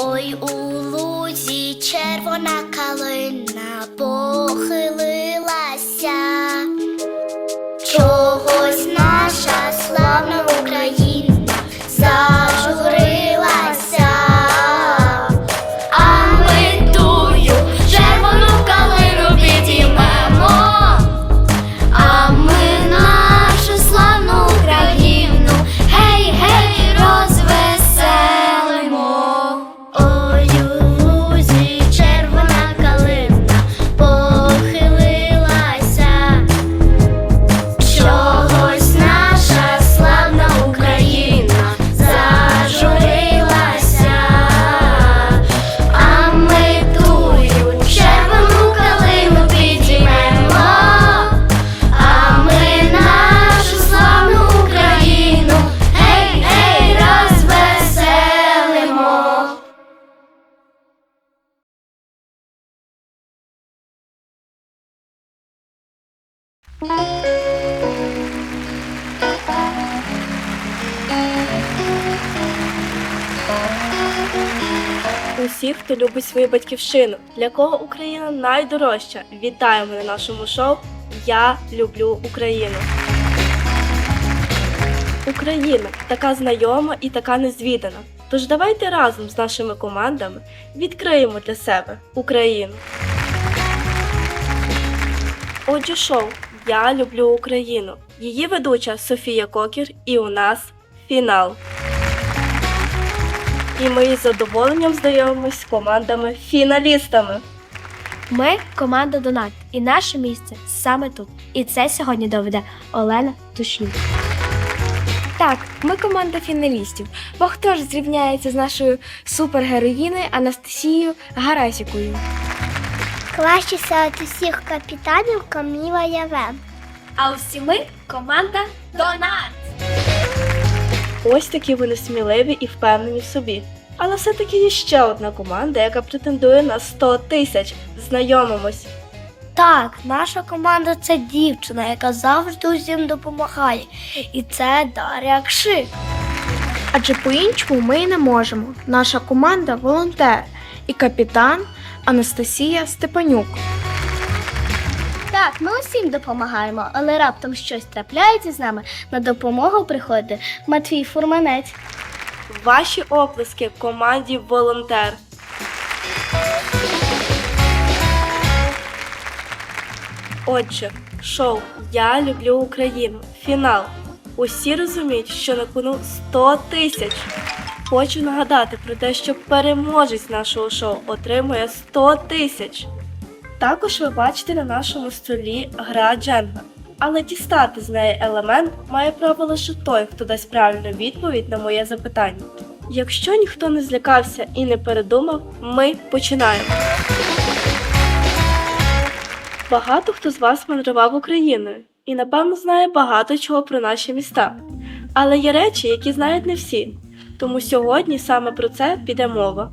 Ой у лузі червона калина похилилася. Усіх, хто любить свою батьківщину, для кого Україна найдорожча. Вітаємо на нашому шоу Я люблю Україну. Україна така знайома і така незвідана. Тож давайте разом з нашими командами відкриємо для себе Україну. Отже, шоу Я люблю Україну. Її ведуча Софія Кокір і у нас фінал. І ми із задоволенням знайомимось з командами-фіналістами. Ми команда Донат, і наше місце саме тут. І це сьогодні доведе Олена Тушнюк. Так, ми команда фіналістів. Бо хто ж зрівняється з нашою супергероїною Анастасією Гарасікою? Краще серед усіх капітанів Каміла Явен. А усі ми команда Донат. Ось такі вони сміливі і впевнені в собі. Але все-таки є ще одна команда, яка претендує на 100 тисяч. Знайомимось. Так, наша команда це дівчина, яка завжди усім допомагає. І це Дар'я Кшик. Адже по-іншому ми і не можемо. Наша команда волонтер і капітан Анастасія Степанюк. Так, ми усім допомагаємо, але раптом щось трапляється з нами. На допомогу приходить Матвій Фурманець. Ваші оплески команді Волонтер. Отже, шоу Я люблю Україну. Фінал. Усі розуміють, що на кону 100 тисяч. Хочу нагадати про те, що переможець нашого шоу отримує 100 тисяч. Також ви бачите на нашому столі гра Дженга. Але дістати з неї елемент має право лише той, хто дасть правильну відповідь на моє запитання. Якщо ніхто не злякався і не передумав, ми починаємо. Багато хто з вас мандрував Україною і, напевно, знає багато чого про наші міста. Але є речі, які знають не всі. Тому сьогодні саме про це піде мова.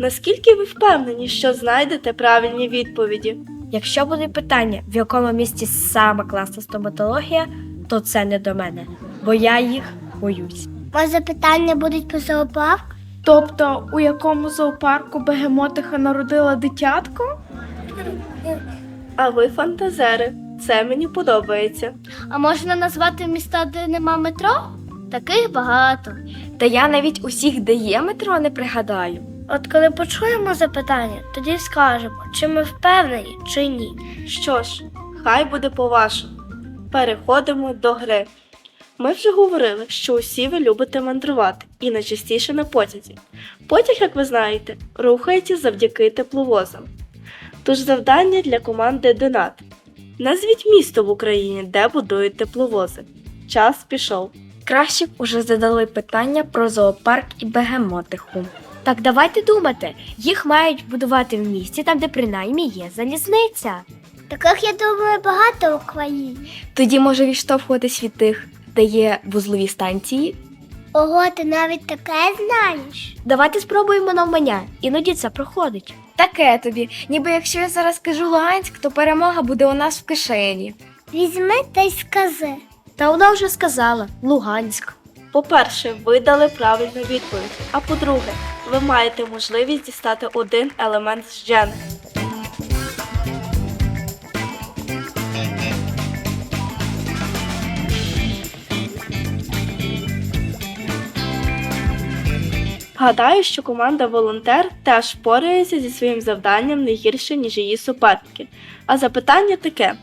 Наскільки ви впевнені, що знайдете правильні відповіді? Якщо буде питання, в якому місті саме класна стоматологія, то це не до мене, бо я їх боюсь. Може, питання будуть по зоопарку? Тобто, у якому зоопарку бегемотиха народила дитятко? А ви фантазери. Це мені подобається. А можна назвати міста, де нема метро? Таких багато. Та я навіть усіх, де є метро, не пригадаю. От коли почуємо запитання, тоді скажемо, чи ми впевнені, чи ні. Що ж, хай буде по-вашому. Переходимо до гри. Ми вже говорили, що усі ви любите мандрувати і найчастіше на потязі. Потяг, як ви знаєте, рухається завдяки тепловозам. Тож завдання для команди Донат. Назвіть місто в Україні, де будують тепловози. Час пішов. Краще б уже задали питання про зоопарк і бегемотиху. Так давайте думати, їх мають будувати в місті, там, де принаймні є залізниця. Таких, я думаю, багато в Україні. Тоді може відштовхуватись від тих, де є вузлові станції. Ого, ти навіть таке знаєш. Давайте спробуємо навмання, іноді це проходить. Таке тобі, ніби якщо я зараз скажу Луганськ, то перемога буде у нас в кишені. Візьми та й скажи. Та вона вже сказала Луганськ. По-перше, ви дали правильну відповідь. А по-друге, ви маєте можливість дістати один елемент з Дженги. Гадаю, що команда Волонтер теж впорається зі своїм завданням не гірше, ніж її суперники. А запитання таке: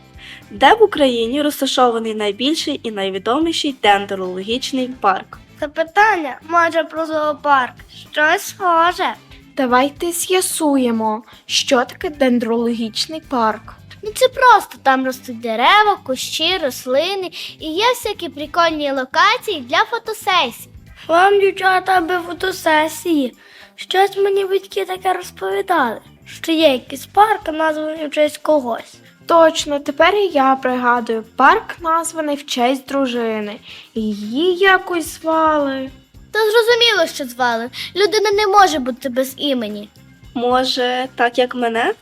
де в Україні розташований найбільший і найвідоміший дендрологічний парк? Це питання майже про зоопарк. Щось схоже. Давайте з'ясуємо, що таке дендрологічний парк. Ну це просто там ростуть дерева, кущі, рослини і є всякі прикольні локації для фотосесій. Вам, дівчата, аби фотосесії. Щось мені батьки таке розповідали, що є якийсь парк, названий в честь когось. Точно, тепер і я пригадую, парк названий в честь дружини. Її якось звали. Та зрозуміло, що звали. Людина не може бути без імені. Може, так як мене?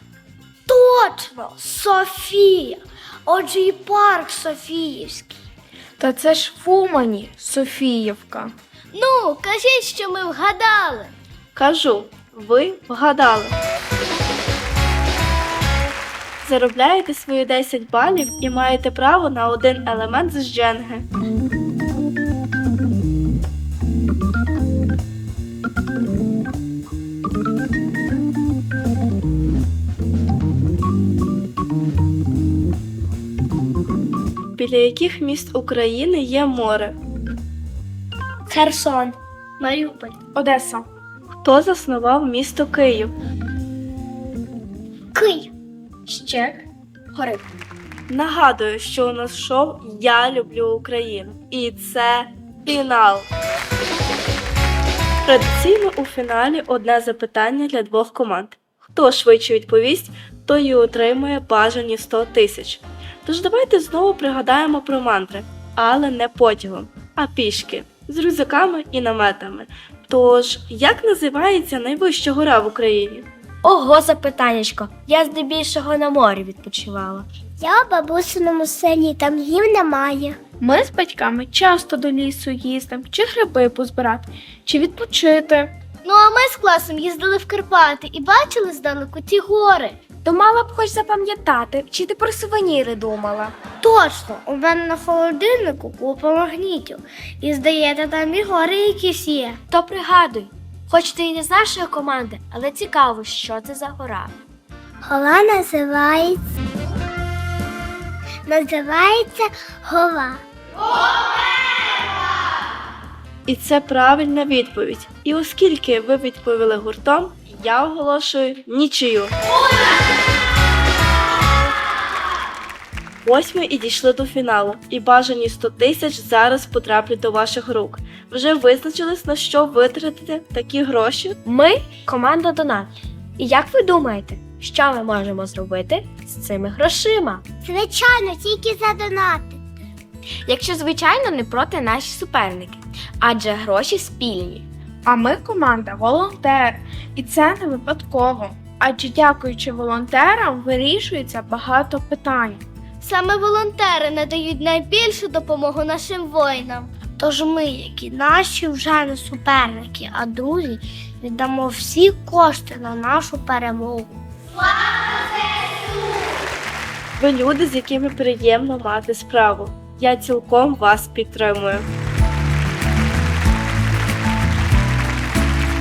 Точно, Софія. Отже, і парк Софіївський. Та це ж в Умані, Софіївка. Ну, кажіть, що ми вгадали. Кажу, ви вгадали. Заробляєте свої 10 балів і маєте право на один елемент з Дженги. Біля яких міст України є море? Херсон, Маріуполь. Одеса. Хто заснував місто Київ? Кий. Ще. Гори. Нагадую, що у нас шоу Я люблю Україну. І це фінал. Традиційно у фіналі одне запитання для двох команд. Хто швидше відповість, той і отримує бажані 100 тисяч. Тож давайте знову пригадаємо про мантри, але не потягом, а пішки з рюкзаками і наметами. Тож, як називається найвища гора в Україні? Ого, запитаннячко. Я здебільшого на морі відпочивала. Я в бабусиному селі, там їм немає. Ми з батьками часто до лісу їздимо, чи гриби позбирати, чи відпочити. Ну, а ми з класом їздили в Карпати і бачили здалеку ті гори. То мала б хоч запам'ятати, чи ти про сувеніри думала. Точно, у мене на холодильнику купа магнітів. І здається, там і гори якісь є. То пригадуй, хоч ти і не з нашої команди, але цікаво, що це за гора. Гора називається. Називається Гова. І це правильна відповідь. І оскільки ви відповіли гуртом, я оголошую нічию. Ось ми і дійшли до фіналу, і бажані 100 тисяч зараз потраплять до ваших рук. Вже визначились на що витратити такі гроші? Ми команда Донат. І як ви думаєте, що ми можемо зробити з цими грошима? Звичайно, тільки за донати. Якщо, звичайно, не проти наші суперники, адже гроші спільні. А ми команда волонтер. І це не випадково. Адже дякуючи волонтерам вирішується багато питань. Саме волонтери надають найбільшу допомогу нашим воїнам. Тож ми, які наші вже не суперники, а друзі, віддамо всі кошти на нашу перемогу. Ви люди, з якими приємно мати справу. Я цілком вас підтримую.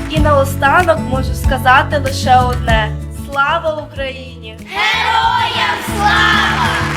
І наостанок можу сказати лише одне: слава Україні! Героям слава!